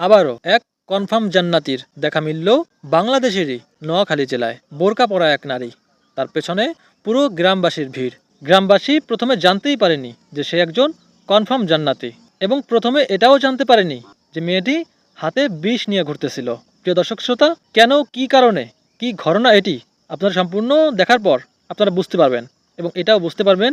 আবারও এক কনফার্ম জান্নাতির দেখা মিলল বাংলাদেশেরই নোয়াখালী জেলায় বোরকা পরা এক নারী। তার পেছনে পুরো গ্রামবাসীর ভিড়। গ্রামবাসী প্রথমে জানতেই পারেনি যে সে একজন কনফার্ম জান্নাতি এবং প্রথমে এটাও জানতে পারেনি যে মেয়েটি হাতে বিষ নিয়ে ঘুরতেছিল। প্রিয় দর্শক শ্রোতা, কেন, কি কারণে, কি ঘটনা এটি? আপনারা সম্পূর্ণ দেখার পর আপনারা বুঝতে পারবেন এবং এটাও বুঝতে পারবেন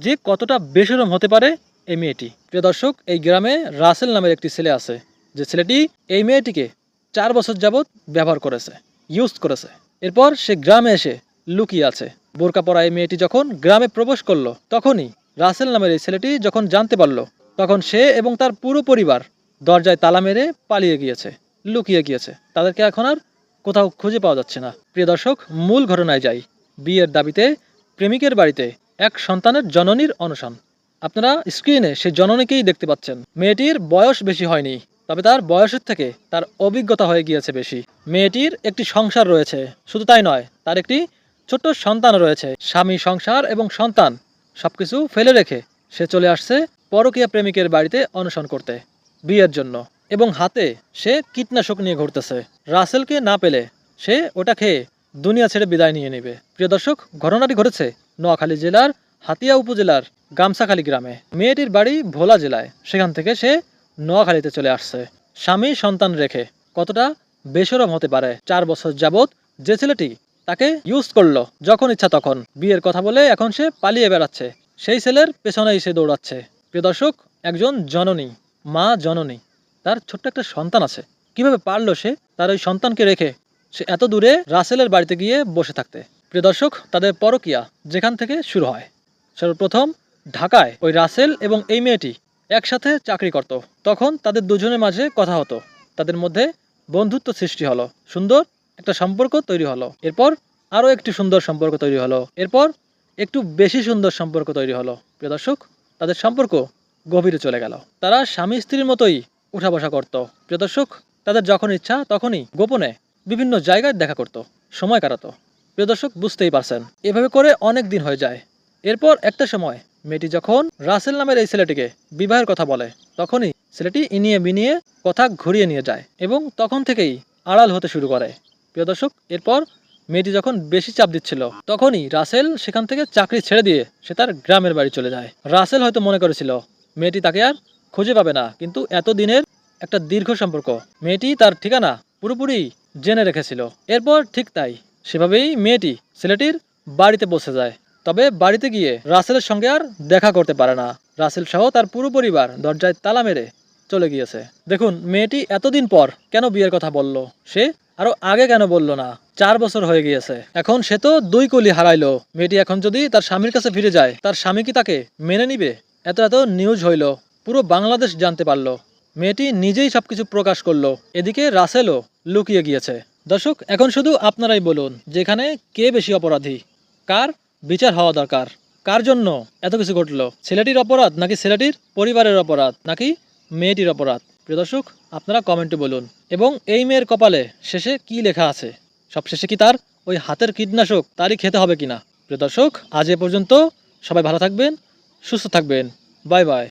যে কতটা বেসরম হতে পারে এই মেয়েটি। প্রিয় দর্শক, এই গ্রামে রাসেল নামের একটি ছেলে আছে। যে ছেলেটি এই মেয়েটিকে চার বছর যাবৎ ব্যবহার করেছে ইউজ করেছে। এরপর সে গ্রামে এসে লুকিয়ে আছে। বোরকা পরা এই মেয়েটি যখন গ্রামে প্রবেশ করল, তখনই রাসেল নামের এই ছেলেটি যখন জানতে পারল, তখন সে এবং তার পুরো পরিবার দরজায় তালা মেরে পালিয়ে গিয়েছে, লুকিয়ে গিয়েছে। তাদেরকে এখন আর কোথাও খুঁজে পাওয়া যাচ্ছে না। প্রিয় দর্শক, মূল ঘটনায় যাই। বিয়ের দাবিতে প্রেমিকের বাড়িতে এক সন্তানের জননীর অনশন। আপনারা স্ক্রিনে সেই জননীকেই দেখতে পাচ্ছেন। মেয়েটির বয়স বেশি হয়নি। তবে তার বয়সের থেকে তার অভিজ্ঞতা হয়ে গিয়েছে বেশি। মেয়েটির একটি সংসার রয়েছে। শুধু তাই নয়, তার একটি ছোট্ট সন্তান রয়েছে। স্বামী সংসার এবং সন্তান সবকিছু ফেলে রেখে সে চলে আসছে পরকীয়া প্রেমিকের বাড়িতে অনশন করতে, বিয়ের জন্য। এবং হাতে সে কীটনাশক নিয়ে ঘুরতেছে। রাসেলকে না পেলে সে ওটা খেয়ে দুনিয়া ছেড়ে বিদায় নিয়ে নেবে। প্রিয় দর্শক, ঘটনাটি ঘটেছে নোয়াখালী জেলার হাতিয়া উপজেলার গামসাখালী গ্রামে। মেয়েটির বাড়ি ভোলা জেলায়। সেখান থেকে সে নোয়াখালীতে চলে আসছে। স্বামী সন্তান রেখে কতটা বেসরম হতে পারে চার বছর যাবৎ যে ছেলেটি তাকে ইউজ করল যখন ইচ্ছা তখন। বিয়ের কথা বলে এখন সে পালিয়ে বেড়াচ্ছে। সেই ছেলের পেছনেই সে দৌড়াচ্ছে। প্রিয় দর্শক, একজন জননী, মা জননী, তার ছোট্ট একটা সন্তান আছে। কীভাবে পারল সে তার ওই সন্তানকে রেখে সে এত দূরে রাসেলের বাড়িতে গিয়ে বসে থাকতে? প্রিয় দর্শক, তাদের পরকিয়া যেখান থেকে শুরু হয়। সর্বপ্রথম ঢাকায় ওই রাসেল এবং এই মেয়েটি একসাথে চাকরি করত। তখন তাদের দুজনের মাঝে কথা হতো। তাদের মধ্যে বন্ধুত্ব সৃষ্টি হলো। সুন্দর একটা সম্পর্ক তৈরি হলো। এরপর আরও একটি সুন্দর সম্পর্ক তৈরি হলো। এরপর একটু বেশি সুন্দর সম্পর্ক তৈরি হলো। প্রিয় দর্শক, তাদের সম্পর্ক গভীরে চলে গেল। তারা স্বামী স্ত্রীর মতোই উঠা বসা করত। প্রিয় দর্শক, তাদের যখন ইচ্ছা তখনই গোপনে বিভিন্ন জায়গায় দেখা করত। সময় কাটাতো। প্রিয় দর্শক, বুঝতেই পারছেন। এভাবে করে অনেক দিন হয়ে যায়। এরপর একটা সময় মেয়েটি যখন রাসেল নামের এই ছেলেটিকে বিবাহের কথা বলে, তখনই ছেলেটি ইনিয়ে বিনিয়ে কথা ঘুরিয়ে নিয়ে যায় এবং তখন থেকেই আড়াল হতে শুরু করে। প্রিয় দর্শক, এরপর মেয়েটি যখন বেশি চাপ দিচ্ছিল, তখনই রাসেল সেখান থেকে চাকরি ছেড়ে দিয়ে সে তার গ্রামের বাড়ি চলে যায়। রাসেল হয়তো মনে করেছিল, মেয়েটি তাকে আর খুঁজে পাবে না, কিন্তু এত দিনের একটা দীর্ঘ সম্পর্ক, মেয়েটি তার ঠিকানা পুরোপুরি জেনে রেখেছিল। এরপর ঠিক তাই, সেভাবেই মেয়েটি ছেলেটির বাড়িতে বসে যায়। তবে বাড়িতে গিয়ে রাসেলের সঙ্গে আর দেখা করতে পারে না। রাসেল সহ তার পুরো পরিবার দরজায় তালা মেরে চলে গিয়েছে। দেখুন, মেয়েটি এতদিন পর কেন বিয়ের কথা বলল? সে আরও আগে কেন বলল না? চার বছর হয়ে গিয়েছে। এখন সে তো দুই কলি হারাইলো। মেয়েটি এখন যদি তার স্বামীর কাছে ফিরে যায়, তার স্বামী কি তাকে মেনে নিবে? এত এত নিউজ হইল। পুরো বাংলাদেশ জানতে পারল। মেয়েটি নিজেই সবকিছু প্রকাশ করল। এদিকে রাসেলও লুকিয়ে গিয়েছে। দর্শক, এখন শুধু আপনারাই বলুন, যেখানে কে বেশি অপরাধী? কার বিচার হওয়া দরকার। কার জন্য? এত কিছু ঘটলো। ছেলেটির অপরাধ নাকি ছেলেটির পরিবারের অপরাধ নাকি মেয়েটির অপরাধ? প্রিয় দর্শক, আপনারা কমেন্টে বলুন। এবং এই মেয়ের কপালে শেষে কি লেখা আছে? সবশেষে কি তার ওই হাতের কীটনাশক তারই খেতে হবে কিনা? প্রিয় দর্শক, আজ এ পর্যন্ত সবাই ভালো থাকবেন, সুস্থ থাকবেন। Bye bye.